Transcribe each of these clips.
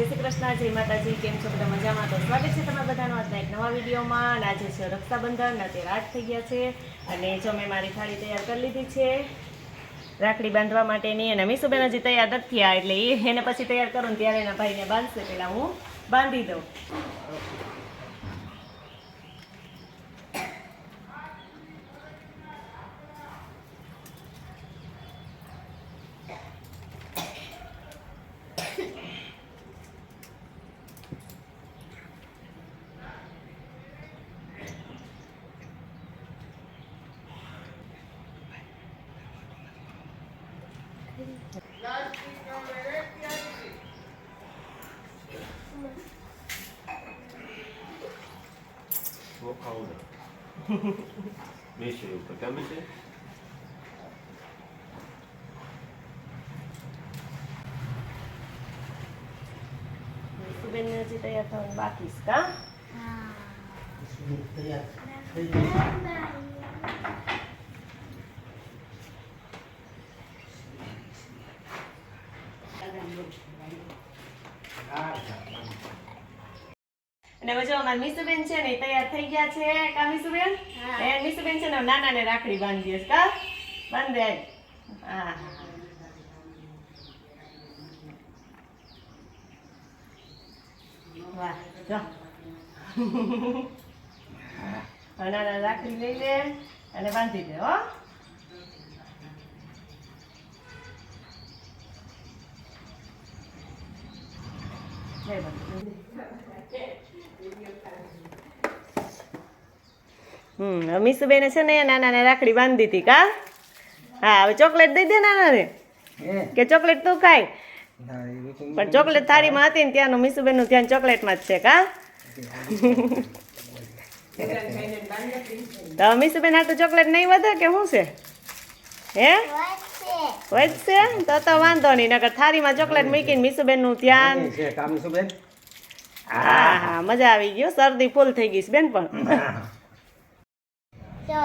જય શ્રી કૃષ્ણ, જય માતાજી, કેમ છો બધા મજામાં? તો સ્વાગત છે તમારા બધાનો આજના એક નવા વિડીયોમાં. આજે છે રક્ષાબંધન અત્યારે આઠ થઈ ગયા છે અને જો મેં મારી થાળી તૈયાર કરી લીધી છે, રાખડી બાંધવા માટેની અને મીસુબેન હજી તૈયાર નથી થયા, એટલે એને પછી તૈયાર કરું ત્યારે એના ભાઈને બાંધશે, પહેલાં હું બાંધી દઉં. ખાવું મેં છે ઉપર ગમે છે મીસુબેન હજી તૈયાર થવાનું બાકી છે કા અને હવે જો અમારા મીસુબેન છે ને તૈયાર થઈ ગયા છે. કા મીસુબેન? એ મીસુબેન છે ને નાના ને રાખડી બાંધી દે કા? બાંધે. હા. વાહ જો. નાના રાખડી લઈ લે અને બાંધી દે હો. જય ભગવાન. હમ મીસુબેને છે ને નાનાને રાખડી બાંધી હતી કા? હા હવે ચોકલેટ દઈ દે નાનાને. કે ચોકલેટ તું ખાય. પણ ચોકલેટ થાળીમાં હતી ને ત્યાંનું મીસુબેનનું ધ્યાન ચોકલેટમાં જ છે કા? તો મીસુબેન હાટું ચોકલેટ નહીં વધે કે શું છે? હે? વધશે. તો તો વાંધો નહીં નકર થાળીમાં ચોકલેટ મૂકીને મીસુબેનનું ધ્યાન હા. હા મજા આવી ગયો શરદી ફૂલ થઈ ગઈ બેન પણ. તો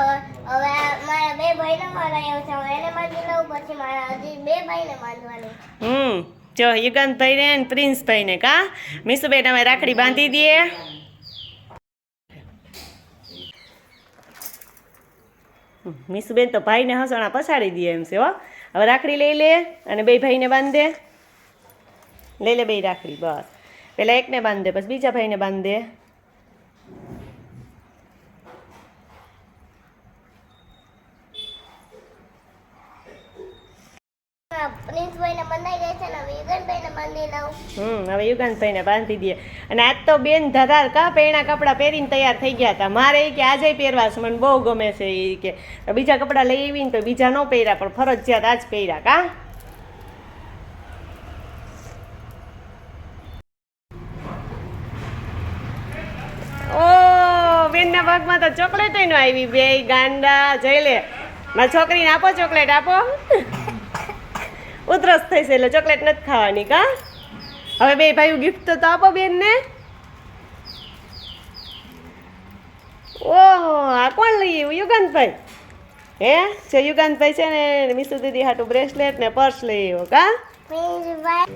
હવે મારા બે ભાઈને મારાયો છે. એને બાંધી લઉં પછી મારા હજી બે ભાઈને બાંધવાનું હમ જો યુગંતભાઈ ને પ્રિન્સભાઈ ને કા? મીસુબેન અમે રાખડી બાંધી દઈએ. મીસુબેન તો ભાઈને હસણા પછાડી દે એમ છે હો. હવે રાખડી લઈ લે અને બે ભાઈને બાંધે. લઈ લે બે રાખડી બસ. પેલા એકને બાંધે પછી બીજા ભાઈને બાંધે. લઉં. હમ હવે યુગાંતભાઈને બાંધી દઈએ. અને આજ તો બેન ધરાર કા પેણા કપડાં પહેરીને તૈયાર થઈ ગયા હતા. મારે એ કે આજે પહેરવા છે મને બહુ ગમે છે એ કે. બીજા કપડાં લઈ આવીને તો બીજા ન પહેર્યા પણ ફરજિયાત આજ પહેર્યા કા? બેનના ભાગમાં તો ચોકલેટ નો આવી બે ગાંડા. જઈ લે મારી છોકરીને આપો ચોકલેટ આપો. ઉધરસ થઈ છે એટલે ચોકલેટ નથી ખાવાની કા? હવે બે ભાઈઓ ગિફ્ટ તો આપો બેનને. ઓહો આ કોણ લઈ યુગાંતભાઈ હે જે યુગાંતભાઈ છે ને મિસુ દીદી હાટું બ્રેસલેટ ને પર્સ લઈ આવ્યો કા? પ્રિન્સભાઈ.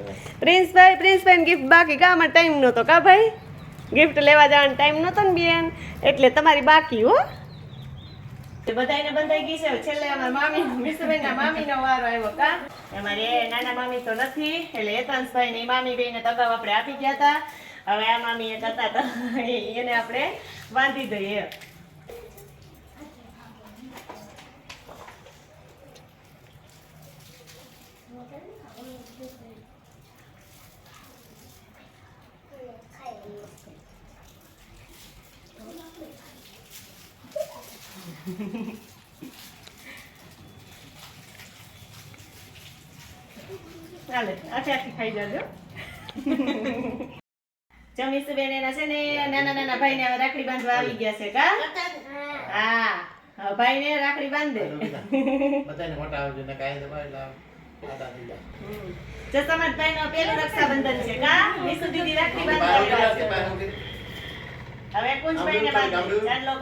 પ્રિન્સભાઈ પ્રિન્સભાઈ ગિફ્ટ બાકી કા? અમારે ટાઈમ નહોતો કા ભાઈ? ગિફ્ટ લેવા જવાનો ટાઈમ નહોતો ને બેન. એટલે તમારી બાકી હો. બધાને બંધાઈ ગઈ છે. છેલ્લે અમારા મામી મિસુબેનના મામીનો વારો આવ્યો કા? અમારે નાના મામી તો નથી. એટલે એતાંશભાઈ ને મામી બેને તો આપણે આપી ગયા હતા. હવે આ મામી એ હતા તો એને આપણે બાંધી દઈએ. ચાલે આખી આખી ખાઈ જાજો. જમીસ બેન એના છે ને નાના નાના ભાઈને હવે રાખડી બાંધવા આવી ગયા છે કા? હા હવે ભાઈને રાખડી બાંધે. બધાને મોટા આવજો ને કાંઈ દબાય એટલે. જસમત ભાઈ નો પેલું રક્ષાબંધન છે કા? દીદી રાખડી બાંધવા. હવે કુંજભાઈ ને બાંધે? ચાંદલો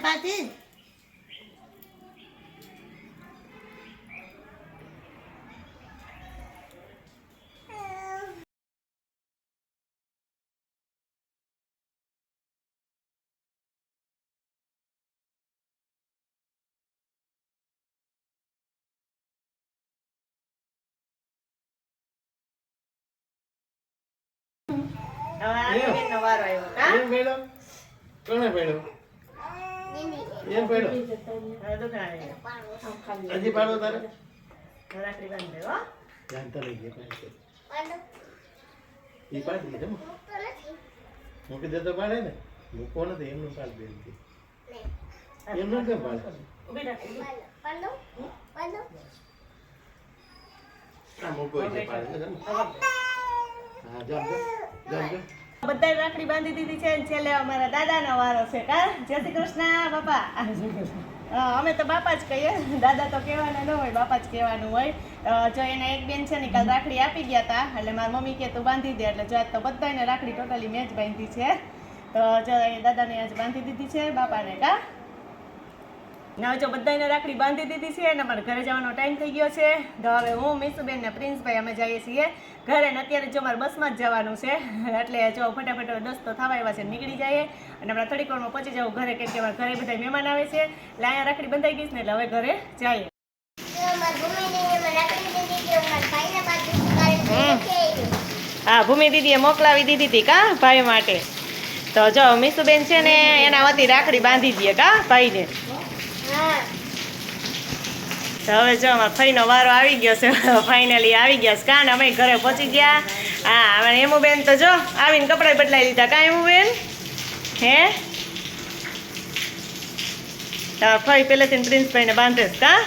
પાછી હવે આ બેનનો વારો આવ્યો કા એમ પડ્યો કોણે પડ્યો એમ પડ્યો હજી પાડો તારે જાણતા લઈ ગયા પાડો. એ પાડી દીધો. મૂકી દેતો પાડે ને મૂકો નથી, એમનું પાડી નહીં. એમનું કેમ પાડે. આ મૂકો પાડે હા જામ જામ જામ બધાય રાખડી બાંધી દીધી છે અને છેલ્લે અમારા દાદાનો વારો છે. કા? જય શ્રી કૃષ્ણ બાપા. હા, અમે તો બાપા જ કહીએ. દાદા તો કહેવાના ન હોય બાપા જ કહેવાનું હોય. જો એને એક બેન છે ને કાલ રાખડી આપી ગયા હતા એટલે મારી મમ્મી કે તું બાંધી દે એટલે જો આજ તો બધાને રાખડી ટોટલી મેં જ બાંધી છે. તો જો દાદાને આજ બાંધી દીધી છે બાપાને કા? ને જો બધાને રાખડી બાંધી દીધી છે અને અમારે ઘરે જવાનો ટાઈમ થઈ ગયો છે તો હવે હું મીસુબેન ને પ્રિન્સભાઈ અમે જઈએ છીએ ઘરે ને અત્યારે જો મારે બસમાં જ જવાનું છે એટલે જો ફટાફટ દસ્તો દસ થવા આવ્યા છે નીકળી જઈએ અને હમણાં થોડીક વારમાં પહોંચી જવું ઘરે કેમ કે ઘરે બધા મહેમાન આવે છે એટલે અહીંયા રાખડી બંધાઈ ગઈ છે ને એટલે હવે ઘરે જઈએ. હા ભૂમિ દીદીએ મોકલાવી દીધી હતી કા ભાઈ માટે? તો જો મીસુબેન છે ને એના વતી રાખડી બાંધી દઈએ કા ભાઈને. તો હવે જો અમારા ફઈનો વારો આવી ગયો છે ફાઇનલી આવી ગયા છે. કાન અમે ઘરે પહોંચી ગયા. હા હવે એમુબેન તો જો આવીને કપડાં બદલાઈ લીધા. કા એમુબેન હે? તમારા ફઈ પહેલેથી પ્રિન્સભાઈને બાંધે છે કાં?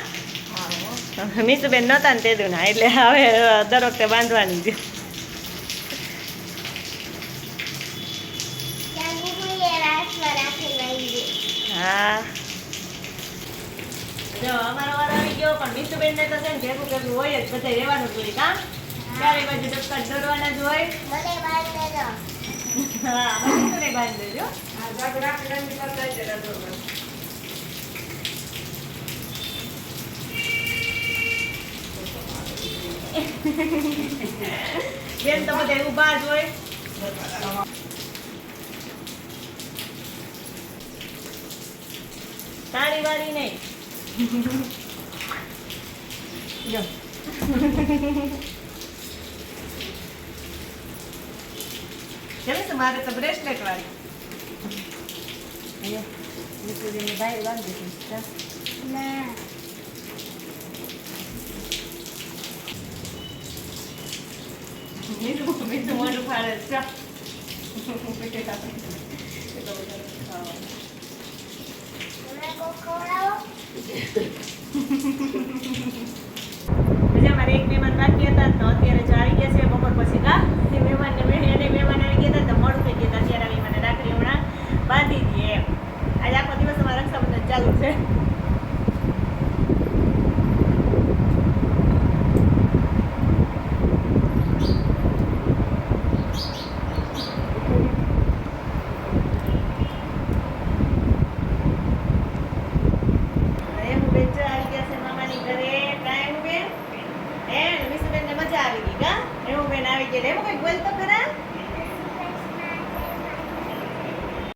મીસુબેન નહોતા ને તે દુના એટલે હવે દર વખતે બાંધવાની ગઈ. હા. જો અમારો વાર ગયો પણ મીસુબેન ને તો છે ને ભેગું ભેગું હોય જ બધે રહેવાનું જ હોય કા? ચારે બાજુ ડબકા દોડવાના જ હોય. મને બાંધને દો. હા મીસુને બાંધી દેજો બેન તો બધે ઊભા જ હોય. તારી વારી નહીં. જો કેવી છે મારે તો બ્રેસલેટ વાળી અહીંયા નીકળીને બહાર બાંધી દીધી ચાલ. ના મીઠું મીઠું મોઢું ફાડે છે ચાલ. તમે કોક ખવડાવો હજી અમારે એક મહેમાન બાકી હતા તો અત્યારે જો આવી ગયા છે